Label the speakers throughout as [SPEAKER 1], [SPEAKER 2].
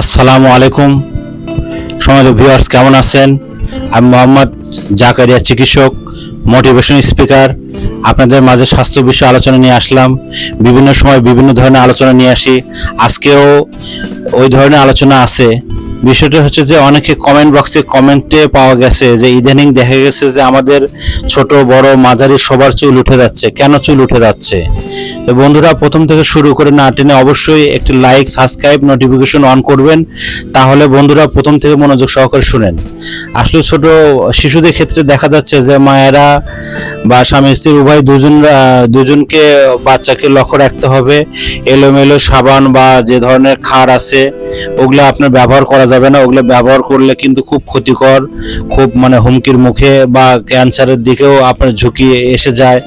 [SPEAKER 1] আসসালামু আলাইকুম। সমাজ ভিউয়ার্স, কেমন আছেন? আমি মোহাম্মদ জাকারিয়া, চিকিৎসক, মোটিভেশন স্পিকার। আপনাদের মাঝে স্বাস্থ্য বিষয়ে আলোচনা নিয়ে আসলাম। বিভিন্ন সময় বিভিন্ন ধরনের আলোচনা নিয়ে আসি। আজকেও ওই ধরনের আলোচনা আছে। বিষয়টা হচ্ছে যে অনেকে কমেন্ট বক্সে কমেন্টে পাওয়া গেছে যে ইদানিং দেখা গেছে যে আমাদের ছোট, বড় মাঝারি সবার চুল উঠে যাচ্ছে। কেন চুল উঠে যাচ্ছে? তো বন্ধুরা, প্রথম থেকে শুরু করে না টেনে অবশ্যই একটি লাইক সাবস্ক্রাইব নোটিফিকেশন অন করবেন। তাহলে বন্ধুরা, প্রথম থেকে মনোযোগ সহকারে শুনেন। আসলে ছোট শিশুদের ক্ষেত্রে দেখা যাচ্ছে যে মায়েরা বা স্বামী, স্ত্রী উভয় দুজন দুজনকে বাচ্চাকে লক্ষ্য রাখতে হবে। এলোমেলো সাবান বা যে ধরনের খার আছে, ওগুলো আপনার ব্যবহার করা যাবে না, ওগুলো ব্যবহার করলে কিন্তু খুব ক্ষতিকর, খুব মানে হুমকির মুখে বা ক্যান্সারের দিকেও আপনার ঝুঁকি এসে যায়।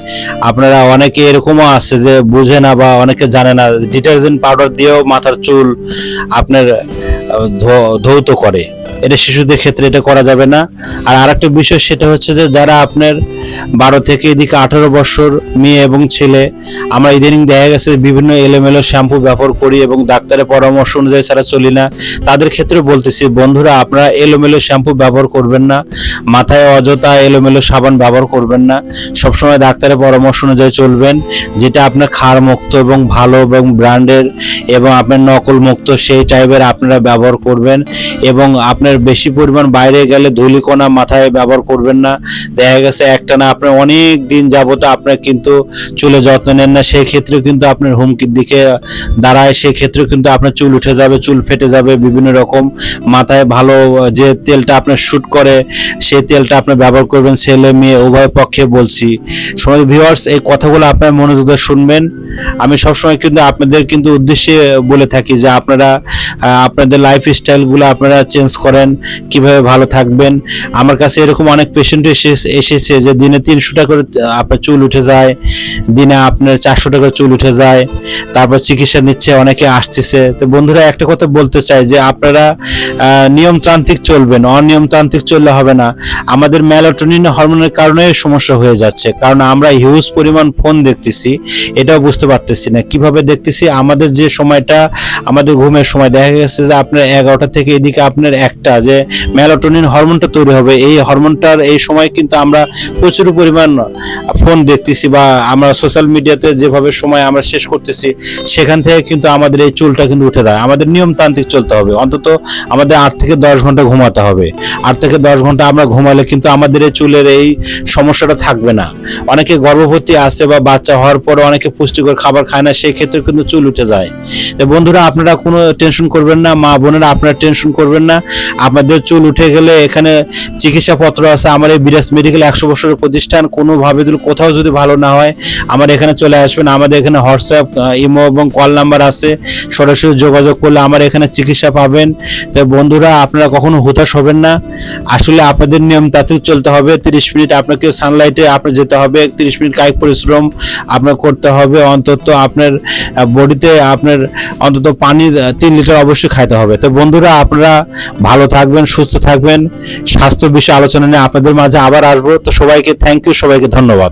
[SPEAKER 1] আপনারা অনেকে এরকমও আছে যে বুঝে না বা অনেকে জানে না, ডিটারজেন্ট পাউডার দিয়েও মাথার চুল আপনার ধৌত করে। এটা শিশুদের ক্ষেত্রে এটা করা যাবে না। আর আরেকটা বিষয় সেটা হচ্ছে যে যারা আপনার বারো থেকে এদিকে আঠারো বছর মেয়ে এবং ছেলে, আমরা ইদানিং দেখা গেছে বিভিন্ন এলোমেলো শ্যাম্পু ব্যবহার করি এবং ডাক্তারের পরামর্শ অনুযায়ী ছাড়া চলি না। তাদের ক্ষেত্রে বলতেছি, বন্ধুরা, আপনারা এলোমেলো শ্যাম্পু ব্যবহার করবেন না। মাথায় অযথা এলোমেলো সাবান ব্যবহার করবেন না। সবসময় ডাক্তারের পরামর্শ অনুযায়ী চলবেন, যেটা আপনার খার মুক্ত এবং ভালো এবং ব্র্যান্ডের এবং আপনার নকল মুক্ত সেই টাইপের আপনারা ব্যবহার করবেন এবং আপনার বেশি পরিমাণ বাইরে গেলে ধুলিকণা মাথায় ব্যবহার করবেন না। দেখা গেছে একটা না আপনার অনেক দিন যাবত আপনার কিন্তু চুলে যত্ন নেন না সেই ক্ষেত্রে কিন্তু আপনার হুমকির দিকে দাঁড়ায় সেই ক্ষেত্রে কিন্তু আপনার চুল উঠে যাবে, চুল ফেটে যাবে, বিভিন্ন রকম মাথায় ভালো যে তেলটা আপনার শ্যুট করে, সেই তেলটা আপনি ব্যবহার করবেন, ছেলে মেয়ে, উভয় পক্ষে বলছি। সময় ভিউয়ার্স, এই কথাগুলো আপনার মনোযোগ শুনবেন। আমি সবসময় কিন্তু আপনাদের কিন্তু উদ্দেশ্যে বলে থাকি যে আপনারা আপনাদের লাইফ স্টাইলগুলো আপনারা চেঞ্জ করেন। কীভাবে ভালো থাকবেন। আমার কাছে এরকম অনেক পেশেন্ট এসে, এসেছে যে দিনে তিনশো টাকা করে আপনার চুল উঠে যায়, দিনে আপনার চারশো টাকা চুল উঠে যায়, তারপর চিকিৎসা নিচ্ছে, অনেকে আসতেছে। তো বন্ধুরা, একটা কথা বলতে চাই যে আপনারা নিয়মতান্ত্রিক চলবেন, অনিয়মতান্ত্রিক চললে হবে না। আমাদের ম্যালাটোনিন হরমোনের কারণে সমস্যা হয়ে যাচ্ছে, কারণ আমরা হিউজ পরিমাণ ফোন দেখতেছি, এটাও বুঝতে পারতেছি না। কীভাবে দেখতেছি? আমাদের যে সময়টা, আমাদের ঘুমের সময়, দেখা গেছে যে আপনার এগারোটা থেকে এদিকে আপনার একটা যে ম্যালাটোনিন হরমোনটা তৈরি হবে। এই হরমোনটার এই সময় কিন্তু আমরা প্রচুর পরিমাণ ফোন দেখতেছি বা আমরা সোশ্যাল মিডিয়াতে যেভাবে সময় আমরা শেষ করতেছি, সেখান থেকে কিন্তু আমাদের এই চুলটা কিন্তু উঠে যায় আমাদের নিয়মতান্ত্রিক চলতে হবে। অন্তত আমাদের আট থেকে দশ ঘণ্টা ঘুমাতে হবে। আট থেকে দশ ঘণ্টা আমরা ঘুমালে কিন্তু আমাদের এই চুলের এই সমস্যাটা থাকবে না। অনেকে গর্ভবতী আছে বা বাচ্চা হওয়ার পরে অনেকে পুষ্টিকর খাবার খায় না, সেই ক্ষেত্রে কিন্তু চুল উঠে যায়। বন্ধুরা, আপনারা কোনো টেনশন করবেন না, মা বোনেরা আপনারা টেনশন করবেন না। আপনাদের চুল উঠে গেলে এখানে চিকিৎসাপত্র আছে। আমার এই বিরাজ মেডিকেল একশো বছরের প্রতিষ্ঠান। কোনোভাবে যদি কোথাও যদি ভালো না হয়, আমার এখানে চলে আসবেন। আমাদের এখানে হোয়াটসঅ্যাপ ইমো এবং কল নাম্বার আছে। সরাসরি যোগাযোগ করলে আমার এখানে চিকিৎসা পাবেন। তো বন্ধুরা, আপনারা কখনো হতাশ হবেন না। আসলে আপনাদের নিয়ম তাত্ত্বিক চলতে হবে। তিরিশ মিনিট আপনাকে সানলাইটে আপনার যেতে হবে। তিরিশ মিনিট কায়িক পরিশ্রম আপনার করতে হবে। অন্তত আপনার বডিতে আপনার অন্তত পানি তিন লিটার অবশ্যই খাইতে হবে। তো বন্ধুরা, আপনারা ভালো থাকবেন, সুস্থ থাকবেন। স্বাস্থ্য বিষয়ে আলোচনা নিয়ে আপনাদের মাঝে আবার আসব। তো সবাইকে থ্যাংক ইউ সবাইকে ধন্যবাদ।